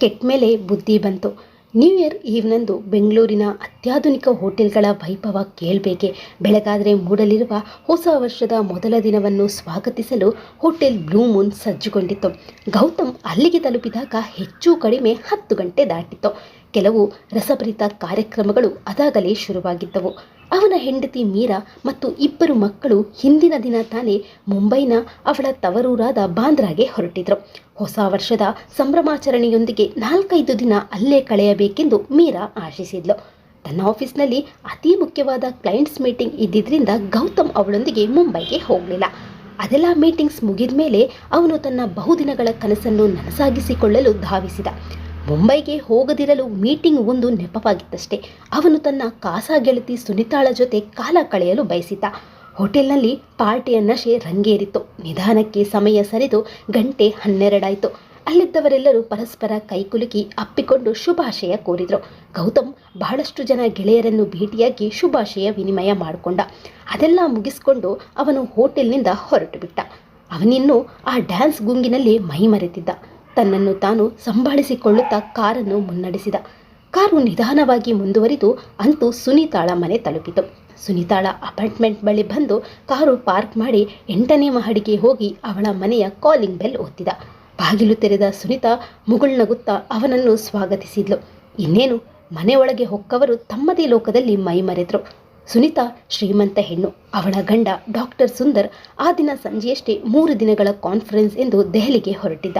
ಕೆಟ್ಟ ಮೇಲೆ ಬುದ್ಧಿ ಬಂತು. ನ್ಯೂ ಇಯರ್ ಈವ್ನಂದು ಬೆಂಗಳೂರಿನ ಅತ್ಯಾಧುನಿಕ ಹೋಟೆಲ್ಗಳ ವೈಭವ ಕೇಳಬೇಕೆ. ಬೆಳಗಾದರೆ ಮೂಡಲಿರುವ ಹೊಸ ವರ್ಷದ ಮೊದಲ ದಿನವನ್ನು ಸ್ವಾಗತಿಸಲು ಹೋಟೆಲ್ ಬ್ಲೂ ಮೂನ್ ಸಜ್ಜುಗೊಂಡಿತ್ತು. ಗೌತಮ್ ಅಲ್ಲಿಗೆ ತಲುಪಿದಾಗ ಹೆಚ್ಚು ಕಡಿಮೆ ಹತ್ತು ಗಂಟೆ ದಾಟಿತ್ತು. ಕೆಲವು ರಸಭರಿತ ಕಾರ್ಯಕ್ರಮಗಳು ಅದಾಗಲೇ ಶುರುವಾಗಿದ್ದವು. ಅವನ ಹೆಂಡತಿ ಮೀರಾ ಮತ್ತು ಇಬ್ಬರು ಮಕ್ಕಳು ಹಿಂದಿನ ದಿನ ತಾನೇ ಮುಂಬೈನ ಅವಳ ತವರೂರಾದ ಬಾಂದ್ರಾಗೆ ಹೊರಟಿದ್ರು. ಹೊಸ ವರ್ಷದ ಸಂಭ್ರಮಾಚರಣೆಯೊಂದಿಗೆ ನಾಲ್ಕೈದು ದಿನ ಅಲ್ಲೇ ಕಳೆಯಬೇಕೆಂದು ಮೀರಾ ಆಶಿಸಿದ್ಲು. ತನ್ನ ಆಫೀಸ್ನಲ್ಲಿ ಅತಿ ಮುಖ್ಯವಾದ ಕ್ಲೈಂಟ್ಸ್ ಮೀಟಿಂಗ್ ಇದ್ದಿದ್ದರಿಂದ ಗೌತಮ್ ಅವಳೊಂದಿಗೆ ಮುಂಬೈಗೆ ಹೋಗಲಿಲ್ಲ. ಅದೆಲ್ಲ ಮೀಟಿಂಗ್ಸ್ ಮುಗಿದ ಮೇಲೆ ಅವನು ತನ್ನ ಬಹುದಿನಗಳ ಕನಸನ್ನು ನನಸಾಗಿಸಿಕೊಳ್ಳಲು ಧಾವಿಸಿದ. ಮುಂಬೈಗೆ ಹೋಗದಿರಲು ಮೀಟಿಂಗ್ ಒಂದು ನೆಪವಾಗಿತ್ತಷ್ಟೇ. ಅವನು ತನ್ನ ಕಾಸಾ ಗೆಳತಿ ಸುನಿತಾಳ ಜೊತೆ ಕಾಲ ಕಳೆಯಲು ಬಯಸಿದ್ದ. ಹೋಟೆಲ್ನಲ್ಲಿ ಪಾರ್ಟಿಯ ನಶೆ ರಂಗೇರಿತ್ತು ನಿಧಾನಕ್ಕೆ ಸಮಯ ಸರಿದು ಗಂಟೆ ಹನ್ನೆರಡಾಯಿತು. ಅಲ್ಲಿದ್ದವರೆಲ್ಲರೂ ಪರಸ್ಪರ ಕೈಕುಲುಕಿ ಅಪ್ಪಿಕೊಂಡು ಶುಭಾಶಯ ಕೋರಿದರು. ಗೌತಮ್ ಬಹಳಷ್ಟು ಜನ ಗೆಳೆಯರನ್ನು ಭೇಟಿಯಾಗಿ ಶುಭಾಶಯ ವಿನಿಮಯ ಮಾಡಿಕೊಂಡ. ಅದೆಲ್ಲ ಮುಗಿಸ್ಕೊಂಡು ಅವನು ಹೋಟೆಲ್ನಿಂದ ಹೊರಟು ಬಿಟ್ಟ ಅವನಿನ್ನೂ ಆ ಡ್ಯಾನ್ಸ್ ಗುಂಗಿನಲ್ಲಿ ಮೈಮರೆತಿದ್ದ. ತನ್ನನ್ನು ತಾನು ಸಂಭಾಳಿಸಿಕೊಳ್ಳುತ್ತಾ ಕಾರನ್ನು ಮುನ್ನಡೆಸಿದ. ಕಾರು ನಿಧಾನವಾಗಿ ಮುಂದುವರಿದು ಅಂತೂ ಸುನೀತಾಳ ಮನೆ ತಲುಪಿತು. ಸುನೀತಾಳ ಅಪಾರ್ಟ್ಮೆಂಟ್ ಬಳಿ ಬಂದು ಕಾರು ಪಾರ್ಕ್ ಮಾಡಿ ಎಂಟನೇ ಮಹಡಿಗೆ ಹೋಗಿ ಅವಳ ಮನೆಯ ಕಾಲಿಂಗ್ ಬೆಲ್ ಒತ್ತಿದ. ಬಾಗಿಲು ತೆರೆದ ಸುನೀತಾ ಮುಗುಳ್ನಗುತ್ತಾ ಅವನನ್ನು ಸ್ವಾಗತಿಸಿದ್ಲು. ಇನ್ನೇನು, ಮನೆಯೊಳಗೆ ಹೊಕ್ಕವರು ತಮ್ಮದೇ ಲೋಕದಲ್ಲಿ ಮೈಮರೆದ್ರು ಸುನೀತಾ ಶ್ರೀಮಂತ ಹೆಣ್ಣು. ಅವಳ ಗಂಡ ಡಾಕ್ಟರ್ ಸುಂದರ್ ಆ ದಿನ ಸಂಜೆಯಷ್ಟೇ ಮೂರು ದಿನಗಳ ಕಾನ್ಫರೆನ್ಸ್ ಎಂದು ದೆಹಲಿಗೆ ಹೊರಟಿದ್ದ.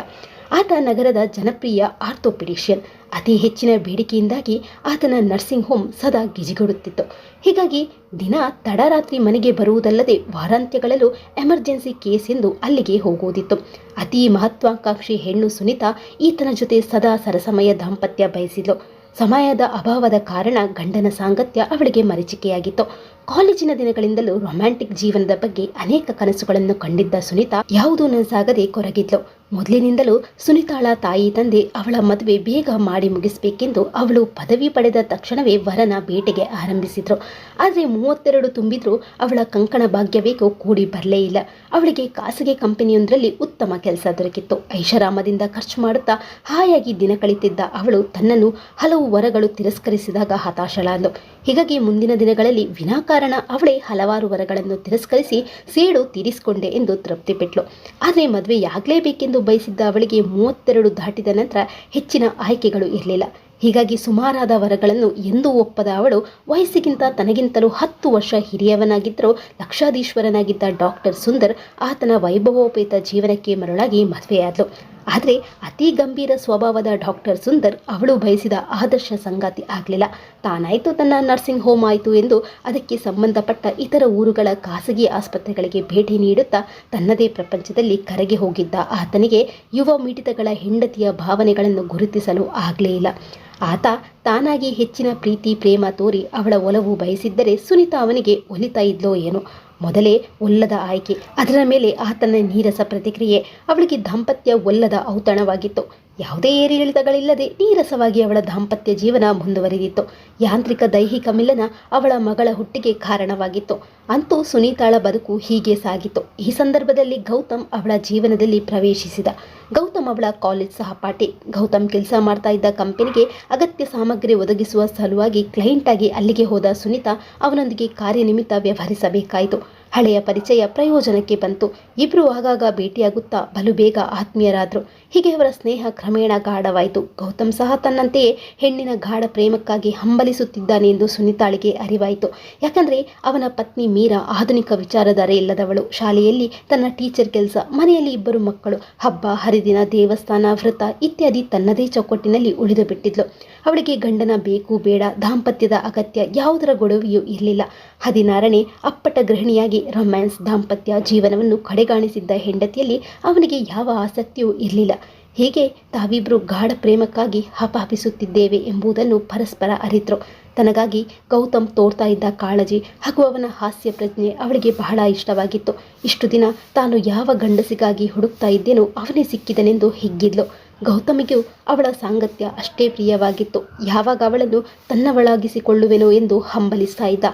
ಆತ ನಗರದ ಜನಪ್ರಿಯ ಆರ್ಥೋಪಿಡಿಷಿಯನ್. ಅತಿ ಹೆಚ್ಚಿನ ಬೇಡಿಕೆಯಿಂದಾಗಿ ಆತನ ನರ್ಸಿಂಗ್ ಹೋಮ್ ಸದಾ ಗಿಜಿಗೊಡುತ್ತಿತ್ತು. ಹೀಗಾಗಿ ದಿನ ತಡರಾತ್ರಿ ಮನೆಗೆ ಬರುವುದಲ್ಲದೆ ವಾರಾಂತ್ಯಗಳಲ್ಲೂ ಎಮರ್ಜೆನ್ಸಿ ಕೇಸ್ ಎಂದು ಅಲ್ಲಿಗೆ ಹೋಗುವುದಿತ್ತು. ಅತಿ ಮಹತ್ವಾಕಾಂಕ್ಷಿ ಹೆಣ್ಣು ಸುನೀತಾ ಈತನ ಜೊತೆ ಸದಾ ಸರಸಮಯ ದಾಂಪತ್ಯ ಬಯಸಿದ್ಲು. ಸಮಯದ ಅಭಾವದ ಕಾರಣ ಗಂಡನ ಸಾಂಗತ್ಯ ಅವಳಿಗೆ ಮರೀಚಿಕೆಯಾಗಿತ್ತು. ಕಾಲೇಜಿನ ದಿನಗಳಿಂದಲೂ ರೊಮ್ಯಾಂಟಿಕ್ ಜೀವನದ ಬಗ್ಗೆ ಅನೇಕ ಕನಸುಗಳನ್ನು ಕಂಡಿದ್ದ ಸುನೀತಾ ಯಾವುದೂ ನನಸಾಗದೆ ಕೊರಗಿದ್ಲು. ಮೊದಲಿನಿಂದಲೂ ಸುನೀತಾಳ ತಾಯಿ ತಂದೆ ಅವಳ ಮದುವೆ ಬೇಗ ಮಾಡಿ ಮುಗಿಸಬೇಕೆಂದು ಅವಳು ಪದವಿ ಪಡೆದ ತಕ್ಷಣವೇ ವರನ ಬೇಟೆಗೆ ಆರಂಭಿಸಿದ್ರು. ಆದರೆ ಮೂವತ್ತೆರಡು ತುಂಬಿದ್ರೂ ಅವಳ ಕಂಕಣ ಭಾಗ್ಯವೇಗೂ ಕೂಡಿ ಬರಲೇ ಇಲ್ಲ. ಅವಳಿಗೆ ಖಾಸಗಿ ಕಂಪನಿಯೊಂದರಲ್ಲಿ ಉತ್ತಮ ಕೆಲಸ ದೊರಕಿತ್ತು. ಐಷಾರಾಮದಿಂದ ಖರ್ಚು ಮಾಡುತ್ತಾ ಹಾಯಾಗಿ ದಿನ ಕಳಿತಿದ್ದ ಅವಳು ತನ್ನನ್ನು ಹಲವು ವರಗಳು ತಿರಸ್ಕರಿಸಿದಾಗ ಹತಾಶಳಾದ್ಲು. ಹೀಗಾಗಿ ಮುಂದಿನ ದಿನಗಳಲ್ಲಿ ವಿನಾಕಾರಣ ಅವಳೇ ಹಲವಾರು ವರಗಳನ್ನು ತಿರಸ್ಕರಿಸಿ ಸೇಡು ತೀರಿಸಿಕೊಂಡೆ ಎಂದು ತೃಪ್ತಿಪಟ್ಟಳು ಆದರೆ ಮದುವೆಯಾಗಲೇಬೇಕೆಂದು ಬಯಸಿದ್ದ ಅವಳಿಗೆ ಮೂವತ್ತೆರಡು ದಾಟಿದ ನಂತರ ಹೆಚ್ಚಿನ ಆಯ್ಕೆಗಳು ಇರಲಿಲ್ಲ. ಹೀಗಾಗಿ ಸುಮಾರಾದ ವರಗಳನ್ನು ಎಂದೂ ಒಪ್ಪದ ಅವಳು ವಯಸ್ಸಿಗಿಂತ ತನಗಿಂತಲೂ ಹತ್ತು ವರ್ಷ ಹಿರಿಯವನಾಗಿದ್ದರೂ ಲಕ್ಷಾಧೀಶ್ವರನಾಗಿದ್ದ ಡಾಕ್ಟರ್ ಸುಂದರ್ ಆತನ ವೈಭವೋಪೇತ ಜೀವನಕ್ಕೆ ಮರಳಾಗಿ ಮದುವೆಯಾದಳು ಆದರೆ ಅತಿ ಗಂಭೀರ ಸ್ವಭಾವದ ಡಾಕ್ಟರ್ ಸುಂದರ್ ಅವಳು ಬಯಸಿದ ಆದರ್ಶ ಸಂಗಾತಿ ಆಗಲಿಲ್ಲ. ತಾನಾಯಿತು ತನ್ನ ನರ್ಸಿಂಗ್ ಹೋಮ್ ಆಯಿತು ಎಂದು ಅದಕ್ಕೆ ಸಂಬಂಧಪಟ್ಟ ಇತರ ಊರುಗಳ ಖಾಸಗಿ ಆಸ್ಪತ್ರೆಗಳಿಗೆ ಭೇಟಿ ನೀಡುತ್ತಾ ತನ್ನದೇ ಪ್ರಪಂಚದಲ್ಲಿ ಕರೆಗೆ ಹೋಗಿದ್ದ ಆತನಿಗೆ ಯುವ ಮಿಡಿತಗಳ ಹೆಂಡತಿಯ ಭಾವನೆಗಳನ್ನು ಗುರುತಿಸಲು ಆಗಲೇ ಇಲ್ಲ. ಆತ ತಾನಾಗಿ ಹೆಚ್ಚಿನ ಪ್ರೀತಿ, ಪ್ರೇಮ ತೋರಿ ಅವಳ ಒಲವು ಬಯಸಿದ್ದರೆ ಸುನಿತಾ ಅವನಿಗೆ ಒಲಿತಾ ಇದ್ಲೋ ಏನೋ. ಮೊದಲೇ ಒಲ್ಲದ ಆಯ್ಕೆ. ಅದರ ಮೇಲೆ ಆತನ ನೀರಸ ಪ್ರತಿಕ್ರಿಯೆ. ಅವಳಿಗೆ ದಾಂಪತ್ಯ ಒಲ್ಲದ ಔತಣವಾಗಿತ್ತು. ಯಾವುದೇ ಏರಿಳಿತಗಳಿಲ್ಲದೆ ನೀರಸವಾಗಿ ಅವಳ ದಾಂಪತ್ಯ ಜೀವನ ಮುಂದುವರಿದಿತ್ತು. ಯಾಂತ್ರಿಕ ದೈಹಿಕ ಮಿಲನ ಅವಳ ಮಗಳ ಹುಟ್ಟಿಗೆ ಕಾರಣವಾಗಿತ್ತು. ಅಂತೂ ಸುನೀತಾಳ ಬದುಕು ಹೀಗೆ ಸಾಗಿತ್ತು ಈ ಸಂದರ್ಭದಲ್ಲಿ ಗೌತಮ್ ಅವಳ ಜೀವನದಲ್ಲಿ ಪ್ರವೇಶಿಸಿದ. ಗೌತಮ್ ಅವಳ ಕಾಲೇಜ್ ಸಹಪಾಠಿ. ಗೌತಮ್ ಕೆಲಸ ಮಾಡ್ತಾ ಇದ್ದ ಕಂಪನಿಗೆ ಅಗತ್ಯ ಸಾಮಗ್ರಿ ಒದಗಿಸುವ ಸಲುವಾಗಿ ಕ್ಲೈಂಟ್ ಆಗಿ ಅಲ್ಲಿಗೆ ಹೋದ ಸುನೀತಾ ಅವನೊಂದಿಗೆ ಕಾರ್ಯನಿಮಿತ್ತ ವ್ಯವಹರಿಸಬೇಕಾಯಿತು. ಹಳೆಯ ಪರಿಚಯ ಪ್ರಯೋಜನಕ್ಕೆ ಬಂತು. ಇಬ್ಬರು ಆಗಾಗ ಭೇಟಿಯಾಗುತ್ತಾ ಬಲು ಬೇಗ ಆತ್ಮೀಯರಾದರು. ಹೀಗೆ ಅವರ ಸ್ನೇಹ ಕ್ರಮೇಣ ಗಾಢವಾಯಿತು. ಗೌತಮ್ ಸಹ ತನ್ನಂತೆಯೇ ಹೆಣ್ಣಿನ ಗಾಢ ಪ್ರೇಮಕ್ಕಾಗಿ ಹಂಬಲಿಸುತ್ತಿದ್ದಾನೆ ಎಂದು ಸುನಿತಾಳಿಗೆ ಅರಿವಾಯಿತು. ಯಾಕಂದರೆ ಅವನ ಪತ್ನಿ ಮೀರಾ ಆಧುನಿಕ ವಿಚಾರಧಾರೆ ಇಲ್ಲದವಳು. ಶಾಲೆಯಲ್ಲಿ ತನ್ನ ಟೀಚರ್ ಕೆಲಸ, ಮನೆಯಲ್ಲಿ ಇಬ್ಬರು ಮಕ್ಕಳು, ಹಬ್ಬ, ಹರಿದಿನ, ದೇವಸ್ಥಾನ, ವ್ರತ ಇತ್ಯಾದಿ ತನ್ನದೇ ಚೌಕಟ್ಟಿನಲ್ಲಿ ಉಳಿದು ಬಿಟ್ಟಿದ್ಲು ಅವಳಿಗೆ ಗಂಡನ ಬೇಕು ಬೇಡ, ದಾಂಪತ್ಯದ ಅಗತ್ಯ ಯಾವುದರ ಗೊಡವೆಯೂ ಇರಲಿಲ್ಲ. ಹದಿನಾರನೇ ಅಪ್ಪಟ ಗೃಹಿಣಿಯಾಗಿ ರೊಮ್ಯಾನ್ಸ್ ದಾಂಪತ್ಯ ಜೀವನವನ್ನು ಕಡೆಗಾಣಿಸಿದ್ದ ಹೆಂಡತಿಯಲ್ಲಿ ಅವನಿಗೆ ಯಾವ ಆಸಕ್ತಿಯೂ ಇರಲಿಲ್ಲ. ಹೀಗೆ ತಾವಿಬ್ಬರು ಗಾಢ ಪ್ರೇಮಕ್ಕಾಗಿ ಹಪಾಪಿಸುತ್ತಿದ್ದೇವೆ ಎಂಬುದನ್ನು ಪರಸ್ಪರ ಅರಿತರು. ತನಗಾಗಿ ಗೌತಮ್ ತೋರ್ತಾ ಇದ್ದ ಕಾಳಜಿ ಹಾಗೂ ಅವನ ಹಾಸ್ಯ ಪ್ರಜ್ಞೆ ಅವಳಿಗೆ ಬಹಳ ಇಷ್ಟವಾಗಿತ್ತು. ಇಷ್ಟು ದಿನ ತಾನು ಯಾವ ಗಂಡಸಿಗಾಗಿ ಹುಡುಕ್ತಾ ಇದ್ದೇನೋ ಅವನೇ ಸಿಕ್ಕಿದನೆಂದು ಹಿಗ್ಗಿದ್ಲು. ಗೌತಮಿಗೂ ಅವಳ ಸಾಂಗತ್ಯ ಅಷ್ಟೇ ಪ್ರಿಯವಾಗಿತ್ತು. ಯಾವಾಗ ಅವಳನ್ನು ತನ್ನವಳಾಗಿಸಿಕೊಳ್ಳುವೆನೋ ಎಂದು ಹಂಬಲಿಸ್ತಾ ಇದ್ದ.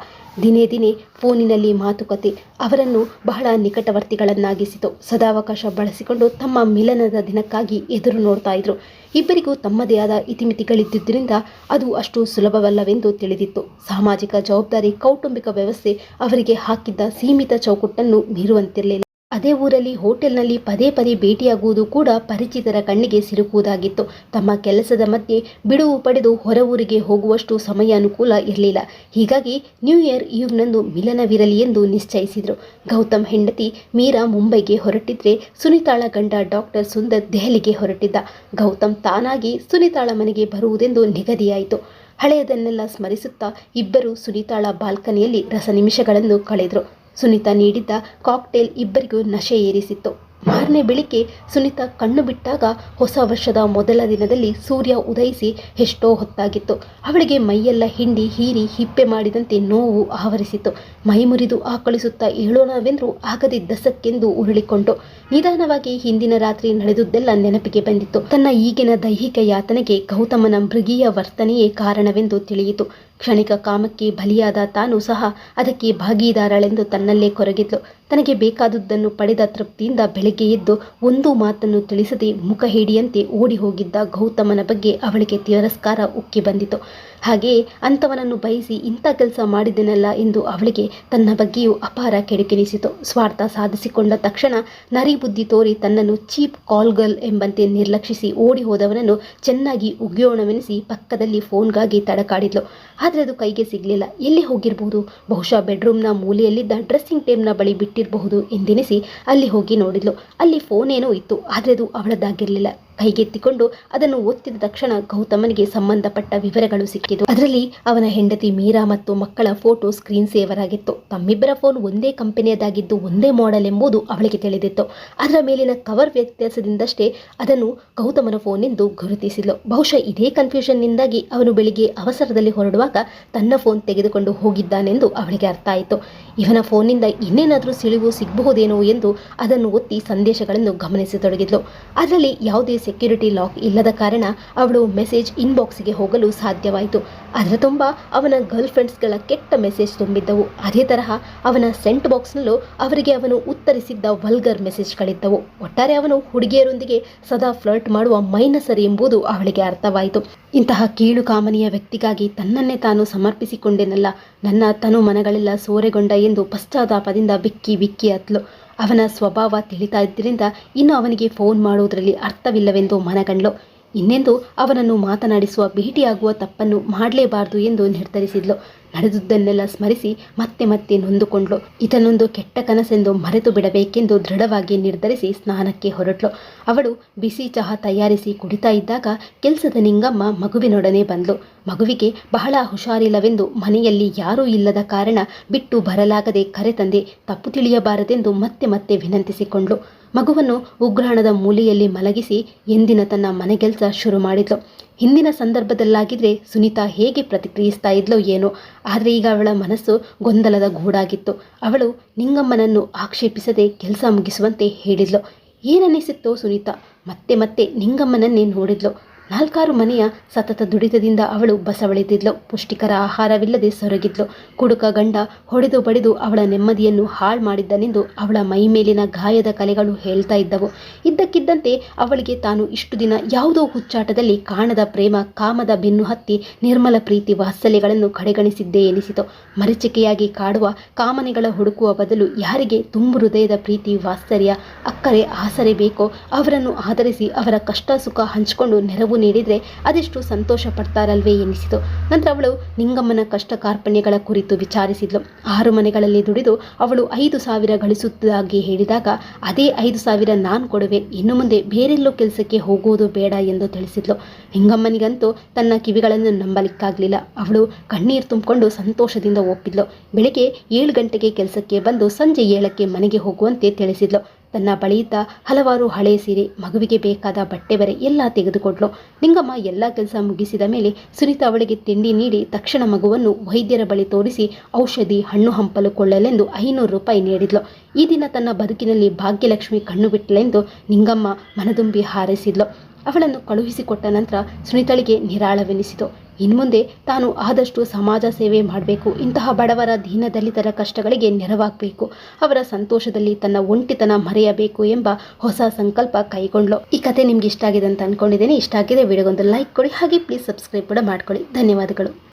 ದಿನೇ ದಿನೇ ಫೋನಿನಲ್ಲಿ ಮಾತುಕತೆ, ಅವರನ್ನು ಬಹಳ ನಿಕಟವರ್ತಿಗಳನ್ನಾಗಿಸಿತು. ಸದಾವಕಾಶ ಬಳಸಿಕೊಂಡು ತಮ್ಮ ಮಿಲನದ ದಿನಕ್ಕಾಗಿ ಎದುರು ನೋಡ್ತಾ ಇದ್ರು. ಇಬ್ಬರಿಗೂ ತಮ್ಮದೇ ಆದ ಇತಿಮಿತಿಗಳಿದ್ದುದರಿಂದ ಅದು ಅಷ್ಟು ಸುಲಭವಲ್ಲವೆಂದು ತಿಳಿದಿತ್ತು. ಸಾಮಾಜಿಕ ಜವಾಬ್ದಾರಿ, ಕೌಟುಂಬಿಕ ವ್ಯವಸ್ಥೆ ಅವರಿಗೆ ಹಾಕಿದ್ದ ಸೀಮಿತ ಚೌಕಟ್ಟನ್ನು ಮೀರುವಂತಿರಲಿಲ್ಲ. ಅದೇ ಊರಲ್ಲಿ ಹೋಟೆಲ್ನಲ್ಲಿ ಪದೇ ಪದೇ ಭೇಟಿಯಾಗುವುದು ಕೂಡ ಪರಿಚಿತರ ಕಣ್ಣಿಗೆ ಸಿಲುಕುವುದಾಗಿತ್ತು. ತಮ್ಮ ಕೆಲಸದ ಮಧ್ಯೆ ಬಿಡುವು ಪಡೆದು ಹೊರ ಊರಿಗೆ ಹೋಗುವಷ್ಟು ಸಮಯ ಅನುಕೂಲ ಇರಲಿಲ್ಲ. ಹೀಗಾಗಿ ನ್ಯೂ ಇಯರ್ ಈವ್ನಂದು ಮಿಲನವಿರಲಿ ಎಂದು ನಿಶ್ಚಯಿಸಿದರು. ಗೌತಮ್ ಹೆಂಡತಿ ಮೀರಾ ಮುಂಬೈಗೆ ಹೊರಟಿದ್ರೆ ಸುನಿತಾಳ ಗಂಡ ಡಾಕ್ಟರ್ ಸುಂದರ್ ದೆಹಲಿಗೆ ಹೊರಟಿದ್ದ. ಗೌತಮ್ ತಾನಾಗಿ ಸುನಿತಾಳ ಮನೆಗೆ ಬರುವುದೆಂದು ನಿಗದಿಯಾಯಿತು. ಹಳೆಯದನ್ನೆಲ್ಲ ಸ್ಮರಿಸುತ್ತಾ ಇಬ್ಬರು ಸುನಿತಾಳ ಬಾಲ್ಕನಿಯಲ್ಲಿ ರಸ ನಿಮಿಷಗಳನ್ನು ಕಳೆದರು. ಸುನೀತಾ ನೀಡಿದ್ದ ಕಾಕ್ಟೇಲ್ ಇಬ್ಬರಿಗೂ ನಶೆ ಏರಿಸಿತ್ತು. ಮಾರನೇ ಬೆಳಿಗ್ಗೆ ಸುನೀತಾ ಕಣ್ಣು ಬಿಟ್ಟಾಗ ಹೊಸ ವರ್ಷದ ಮೊದಲ ದಿನದಲ್ಲಿ ಸೂರ್ಯ ಉದಯಿಸಿ ಎಷ್ಟೋ ಹೊತ್ತಾಗಿತ್ತು. ಅವಳಿಗೆ ಮೈಯೆಲ್ಲ ಹಿಂಡಿ ಹೀರಿ ಹಿಪ್ಪೆ ಮಾಡಿದಂತೆ ನೋವು ಆವರಿಸಿತ್ತು. ಮೈ ಮುರಿದು ಆಕಳಿಸುತ್ತಾ ಏಳೋಣವೆಂದರೂ ಆಗದಿದ್ದಸಕ್ಕೆಂದು ಉರುಳಿಕೊಂಡು ನಿಧಾನವಾಗಿ ಹಿಂದಿನ ರಾತ್ರಿ ನಡೆದುದೆಲ್ಲ ನೆನಪಿಗೆ ಬಂದಿತ್ತು. ತನ್ನ ಈಗಿನ ದೈಹಿಕ ಯಾತನೆಗೆ ಗೌತಮನ ಮೃಗೀಯ ವರ್ತನೆಯೇ ಕಾರಣವೆಂದು ತಿಳಿಯಿತು. ಕ್ಷಣಿಕ ಕಾಮಕ್ಕೆ ಬಲಿಯಾದ ತಾನು ಸಹ ಅದಕ್ಕೆ ಭಾಗೀದಾರಳೆಂದು ತನ್ನಲ್ಲೇ ಕೊರಗಿದ್ಲು. ತನಗೆ ಬೇಕಾದುದನ್ನು ಪಡೆದ ತೃಪ್ತಿಯಿಂದ ಬೆಳಗ್ಗೆ ಎದ್ದು ಒಂದು ಮಾತನ್ನು ತಿಳಿಸದೆ ಮುಖ ಹಿಡಿಯಂತೆ ಓಡಿ ಹೋಗಿದ್ದ ಗೌತಮನ ಬಗ್ಗೆ ಅವಳಿಗೆ ತಿರಸ್ಕಾರ ಉಕ್ಕಿ ಬಂದಿತು. ಹಾಗೆಯೇ ಅಂಥವನನ್ನು ಬಯಸಿ ಇಂಥ ಕೆಲಸ ಮಾಡಿದೆನಲ್ಲ ಎಂದು ಅವಳಿಗೆ ತನ್ನ ಬಗ್ಗೆಯೂ ಅಪಾರ ಕೆಡುಕೆನಿಸಿತು. ಸ್ವಾರ್ಥ ಸಾಧಿಸಿಕೊಂಡ ತಕ್ಷಣ ನರಿ ಬುದ್ಧಿ ತೋರಿ ತನ್ನನ್ನು ಚೀಪ್ ಕಾಲ್ ಗರ್ಲ್ ಎಂಬಂತೆ ನಿರ್ಲಕ್ಷಿಸಿ ಓಡಿ ಹೋದವನನ್ನು ಚೆನ್ನಾಗಿ ಉಗಿಯೋಣವೆನಿಸಿ ಪಕ್ಕದಲ್ಲಿ ಫೋನ್ಗಾಗಿ ತಡಕಾಡಿದ್ಲು. ಆದರೆ ಅದು ಕೈಗೆ ಸಿಗಲಿಲ್ಲ. ಎಲ್ಲಿ ಹೋಗಿರಬಹುದು ಬಹುಶಃ ಬೆಡ್ರೂಮ್ನ ಮೂಲೆಯಲ್ಲಿದ್ದ ಡ್ರೆಸ್ಸಿಂಗ್ ಟೇಬ್ನ ಬಳಿ ಬಿಟ್ಟಿರಬಹುದು ಎಂದೆನಿಸಿ ಅಲ್ಲಿ ಹೋಗಿ ನೋಡಿದ್ಲು. ಅಲ್ಲಿ ಫೋನ್ ಏನೋ ಇತ್ತು, ಆದರೆ ಅದು ಅವಳದ್ದಾಗಿರಲಿಲ್ಲ. ಕೈಗೆತ್ತಿಕೊಂಡು ಅದನ್ನು ಒತ್ತಿದ ತಕ್ಷಣ ಗೌತಮನಿಗೆ ಸಂಬಂಧಪಟ್ಟ ವಿವರಗಳು ಸಿಕ್ಕಿತು. ಅದರಲ್ಲಿ ಅವನ ಹೆಂಡತಿ ಮೀರಾ ಮತ್ತು ಮಕ್ಕಳ ಫೋಟೋ ಸ್ಕ್ರೀನ್ ಸೇವರ್ ಆಗಿತ್ತು. ತಮ್ಮಿಬ್ಬರ ಫೋನ್ ಒಂದೇ ಕಂಪನಿಯದಾಗಿದ್ದು ಒಂದೇ ಮಾಡೆಲ್ ಎಂಬುದು ಅವಳಿಗೆ ತಿಳಿದಿತ್ತು. ಅದರ ಮೇಲಿನ ಕವರ್ ವ್ಯತ್ಯಾಸದಿಂದಷ್ಟೇ ಅದನ್ನು ಗೌತಮನ ಫೋನ್ ಎಂದು ಗುರುತಿಸಿದ್ಲು. ಬಹುಶಃ ಇದೇ ಕನ್ಫ್ಯೂಷನ್ನಿಂದಾಗಿ ಅವನು ಬೆಳಿಗ್ಗೆ ಅವಸರದಲ್ಲಿ ಹೊರಡುವಾಗ ತನ್ನ ಫೋನ್ ತೆಗೆದುಕೊಂಡು ಹೋಗಿದ್ದಾನೆಂದು ಅವಳಿಗೆ ಅರ್ಥ ಆಯಿತು. ಇವನ ಫೋನ್ನಿಂದ ಇನ್ನೇನಾದರೂ ಸಿಳಿವು ಸಿಗಬಹುದೇನೋ ಎಂದು ಅದನ್ನು ಒತ್ತಿ ಸಂದೇಶಗಳನ್ನು ಗಮನಿಸತೊಡಗಿದ್ಲು. ಅದರಲ್ಲಿ ಯಾವುದೇ ಸೆಕ್ಯೂರಿಟಿ ಲಾಕ್ ಇಲ್ಲದ ಕಾರಣ ಅವಳು ಮೆಸೇಜ್ ಇನ್ಬಾಕ್ಸ್ಗೆ ಹೋಗಲು ಸಾಧ್ಯವಾಯಿತು. ಅದರ ತುಂಬ ಅವನ ಗರ್ಲ್ ಫ್ರೆಂಡ್ಸ್ಗಳ ಕೆಟ್ಟ ಮೆಸೇಜ್ ತುಂಬಿದ್ದವು. ಅದೇ ತರಹ ಅವನ ಸೆಂಟ್ ಬಾಕ್ಸ್ನಲ್ಲೂ ಅವರಿಗೆ ಅವನು ಉತ್ತರಿಸಿದ್ದ ವಲ್ಗರ್ ಮೆಸೇಜ್ಗಳಿದ್ದವು ಒಟ್ಟಾರೆ ಅವನು ಹುಡುಗಿಯರೊಂದಿಗೆ ಸದಾ ಫ್ಲರ್ಟ್ ಮಾಡುವ ಮೈನಸರಿ ಎಂಬುದು ಅವಳಿಗೆ ಅರ್ಥವಾಯಿತು. ಇಂತಹ ಕೀಳು ಕಾಮನೆಯ ವ್ಯಕ್ತಿಗಾಗಿ ತನ್ನನ್ನೇ ತಾನು ಸಮರ್ಪಿಸಿಕೊಂಡೆನಲ್ಲ. ನನ್ನ ತನು ಮನಗಳೆಲ್ಲ ಸೋರೆಗೊಂಡ ಎಂದು ಪಶ್ಚಾತ್ತಾಪದಿಂದ ಬಿಕ್ಕಿ ಬಿಕ್ಕಿ ಅತ್ಲು ಅವನ ಸ್ವಭಾವ ತಿಳಿತಾ ಇದ್ದರಿಂದ ಇನ್ನು ಅವನಿಗೆ ಫೋನ್ ಮಾಡುವುದರಲ್ಲಿ ಅರ್ಥವಿಲ್ಲವೆಂದು ಮನಗಂಡ್ಲು. ಇನ್ನೆಂದು ಅವನನ್ನು ಮಾತನಾಡಿಸುವ ಭೇಟಿಯಾಗುವ ತಪ್ಪನ್ನು ಮಾಡಲೇಬಾರದು ಎಂದು ನಿರ್ಧರಿಸಿದ್ಲು. ನಡೆದುದನ್ನೆಲ್ಲ ಸ್ಮರಿಸಿ ಮತ್ತೆ ಮತ್ತೆ ನೊಂದುಕೊಂಡ್ಲು ಇದನ್ನೊಂದು ಕೆಟ್ಟ ಕನಸೆಂದು ಮರೆತು ಬಿಡಬೇಕೆಂದು ದೃಢವಾಗಿ ನಿರ್ಧರಿಸಿ ಸ್ನಾನಕ್ಕೆ ಹೊರಟ್ಲು ಅವಳು ಬಿಸಿ ಚಹಾ ತಯಾರಿಸಿ ಕುಡಿತಾ ಇದ್ದಾಗ ಕೆಲಸದ ನಿಂಗಮ್ಮ ಮಗುವಿನೊಡನೆ ಬಂದ್ಲು. ಮಗುವಿಗೆ ಬಹಳ ಹುಷಾರಿಲ್ಲವೆಂದು ಮನೆಯಲ್ಲಿ ಯಾರೂ ಇಲ್ಲದ ಕಾರಣ ಬಿಟ್ಟು ಬರಲಾಗದೆ ಕರೆತಂದೆ ತಪ್ಪು ತಿಳಿಯಬಾರದೆಂದು ಮತ್ತೆ ಮತ್ತೆ ವಿನಂತಿಸಿಕೊಂಡ್ಳು. ಮಗುವನ್ನು ಉಗ್ರಾಣದ ಮೂಲೆಯಲ್ಲಿ ಮಲಗಿಸಿ ಎಂದಿನ ತನ್ನ ಮನೆಗೆಲ್ಸ ಶುರು ಮಾಡಿದ್ಲು. ಹಿಂದಿನ ಸಂದರ್ಭದಲ್ಲಾಗಿದ್ರೆ ಸುನೀತಾ ಹೇಗೆ ಪ್ರತಿಕ್ರಿಯಿಸ್ತಾ ಇದ್ಲೋ ಏನೋ, ಆದರೆ ಈಗ ಅವಳ ಮನಸ್ಸು ಗೊಂದಲದ ಗೂಡಾಗಿತ್ತು. ಅವಳು ನಿಂಗಮ್ಮನನ್ನು ಆಕ್ಷೇಪಿಸದೆ ಕೆಲಸ ಮುಗಿಸುವಂತೆ ಹೇಳಿದ್ಲು. ಏನನ್ನಿಸಿತ್ತೋ ಸುನೀತಾ, ಮತ್ತೆ ಮತ್ತೆ ನಿಂಗಮ್ಮನನ್ನೇ ನೋಡಿದ್ಲು. ನಾಲ್ಕಾರು ಮನೆಯ ಸತತ ದುಡಿತದಿಂದ ಅವಳು ಬಸವಳಿದಿದ್ಲು ಪುಷ್ಟಿಕರ ಆಹಾರವಿಲ್ಲದೆ ಸೊರಗಿದ್ಲು. ಕುಡುಕ ಗಂಡ ಹೊಡೆದು ಬಡಿದು ಅವಳ ನೆಮ್ಮದಿಯನ್ನು ಹಾಳು ಮಾಡಿದ್ದನೆಂದು ಅವಳ ಮೈ ಮೇಲಿನ ಗಾಯದ ಕಲೆಗಳು ಹೇಳ್ತಾ ಇದ್ದವು. ಇದ್ದಕ್ಕಿದ್ದಂತೆ ಅವಳಿಗೆ ತಾನು ಇಷ್ಟು ದಿನ ಯಾವುದೋ ಹುಚ್ಚಾಟದಲ್ಲಿ ಕಾಣದ ಪ್ರೇಮ, ಕಾಮದ ಬೆನ್ನು ಹತ್ತಿ ನಿರ್ಮಲ ಪ್ರೀತಿ ವಾತ್ಸಲ್ಯಗಳನ್ನು ಕಡೆಗಣಿಸಿದ್ದೇ ಎನಿಸಿತು. ಮರೀಚಿಕೆಯಾಗಿ ಕಾಡುವ ಕಾಮನೆಗಳ ಹುಡುಕುವ ಬದಲು ಯಾರಿಗೆ ತುಂಬು ಹೃದಯದ ಪ್ರೀತಿ, ವಾತ್ಸಲ್ಯ, ಅಕ್ಕರೆ, ಆಸರೆ ಬೇಕೋ ಅವರನ್ನು ಆಧರಿಸಿ ಅವರ ಕಷ್ಟ ಸುಖ ಹಂಚಿಕೊಂಡು ನೆರವು ನೀಡಿದರೆ ಅದೆಷ್ಟು ಸಂತೋಷ ಪಡ್ತಾರಲ್ವೇ ಎನಿಸಿತು ನಂತರ ಅವಳು ನಿಂಗಮ್ಮನ ಕಷ್ಟ ಕಾರ್ಪಣ್ಯಗಳ ಕುರಿತು ವಿಚಾರಿಸಿದ್ಲು. ಆರು ಮನೆಗಳಲ್ಲಿ ದುಡಿದು ಅವಳು ಐದು ಸಾವಿರ ಗಳಿಸುತ್ತದಾಗಿ ಹೇಳಿದಾಗ, ಅದೇ ಐದು ಸಾವಿರ ನಾನು ಕೊಡುವೆ, ಇನ್ನು ಮುಂದೆ ಬೇರೆಲ್ಲೋ ಕೆಲಸಕ್ಕೆ ಹೋಗುವುದು ಬೇಡ ಎಂದು ತಿಳಿಸಿದ್ಲು. ನಿಂಗಮ್ಮನಿಗಂತೂ ತನ್ನ ಕಿವಿಗಳನ್ನು ನಂಬಲಿಕ್ಕಾಗಲಿಲ್ಲ. ಅವಳು ಕಣ್ಣೀರು ತುಂಬಿಕೊಂಡು ಸಂತೋಷದಿಂದ ಒಪ್ಪಿದ್ಲು. ಬೆಳಿಗ್ಗೆ ಏಳು ಗಂಟೆಗೆ ಕೆಲಸಕ್ಕೆ ಬಂದು ಸಂಜೆ ಏಳಕ್ಕೆ ಮನೆಗೆ ಹೋಗುವಂತೆ ತಿಳಿಸಿದ್ಲು. ತನ್ನ ಬಳಿಯಿದ್ದ ಹಲವಾರು ಹಳೆ ಸೀರೆ ಮಗುವಿಗೆ ಬೇಕಾದ ಬಟ್ಟೆ ಬರೆ ಎಲ್ಲ ತೆಗೆದುಕೊಟ್ಲು ನಿಂಗಮ್ಮ ಎಲ್ಲ ಕೆಲಸ ಮುಗಿಸಿದ ಮೇಲೆ ಸುನೀತಾ ಅವಳಿಗೆ ತಿಂಡಿ ನೀಡಿ ತಕ್ಷಣ ಮಗುವನ್ನು ವೈದ್ಯರ ಬಳಿ ತೋರಿಸಿ ಔಷಧಿ ಹಣ್ಣು ಹಂಪಲು ಕೊಳ್ಳಲೆಂದು ಐನೂರು ರೂಪಾಯಿ ನೀಡಿದ್ಲು. ಈ ದಿನ ತನ್ನ ಬದುಕಿನಲ್ಲಿ ಭಾಗ್ಯಲಕ್ಷ್ಮಿ ಕಣ್ಣು ಬಿಟ್ಟಲೆಂದು ನಿಂಗಮ್ಮ ಮನದುಂಬಿ ಹಾರೈಸಿದ್ಲು. ಅವಳನ್ನು ಕಳುಹಿಸಿಕೊಟ್ಟ ನಂತರ ಸುನೀತಳಿಗೆ ನಿರಾಳವೆನಿಸಿತು. ಇನ್ಮುಂದೆ ತಾನು ಆದಷ್ಟು ಸಮಾಜ ಸೇವೆ ಮಾಡಬೇಕು. ಇಂತಹ ಬಡವರ ದೀನ ದಲಿತರ ಕಷ್ಟಗಳಿಗೆ ನೆರವಾಗಬೇಕು. ಅವರ ಸಂತೋಷದಲ್ಲಿ ತನ್ನ ಒಂಟಿತನ ಮರೆಯಬೇಕು ಎಂಬ ಹೊಸ ಸಂಕಲ್ಪ ಕೈಗೊಂಡ್ಲು. ಈ ಕತೆ ನಿಮ್ಗೆ ಇಷ್ಟ ಆಗಿದೆ ಅಂತ ಅನ್ಕೊಂಡಿದ್ದೀನಿ. ಇಷ್ಟ ಆಗಿದೆ, ವಿಡಿಯೋಗೊಂದು ಲೈಕ್ ಕೊಡಿ. ಹಾಗೆ ಪ್ಲೀಸ್ ಸಬ್ಸ್ಕ್ರೈಬ್ ಕೂಡ ಮಾಡ್ಕೊಳ್ಳಿ. ಧನ್ಯವಾದಗಳು.